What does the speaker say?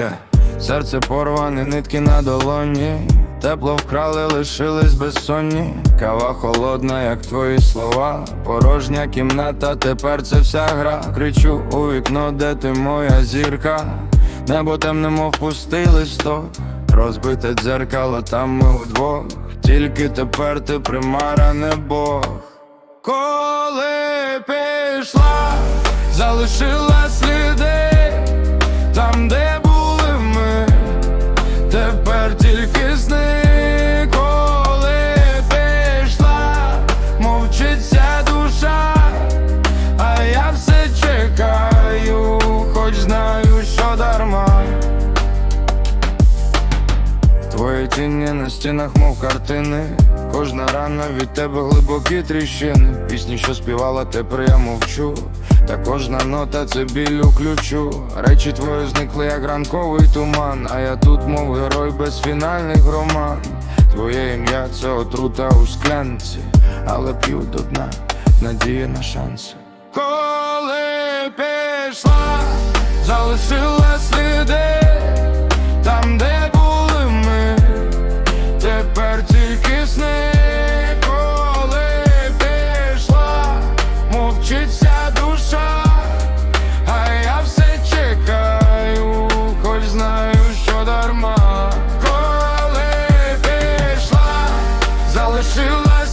Yeah. Серце порване, нитки на долоні. Тепло вкрали, лишились безсонні. Кава холодна, як твої слова. Порожня кімната, тепер це вся гра. Кричу у вікно, де ти моя зірка. Небо темне, мов пустий листок. Розбите дзеркало, там ми удвох. Тільки тепер ти примара, не Бог. Коли пішла, залишила Твої тіні на стінах, мов картини. Кожна рана від тебе глибокі тріщини. Пісні, що співала, тепер я мовчу. Та кожна нота це біль у ключу. Речі твої зникли, як ранковий туман. А я тут, мов герой без фінальних роман. Твоє ім'я це отрута у склянці, але п'ю до дна, надії на шанси. Коли пішла, залишила pushing myself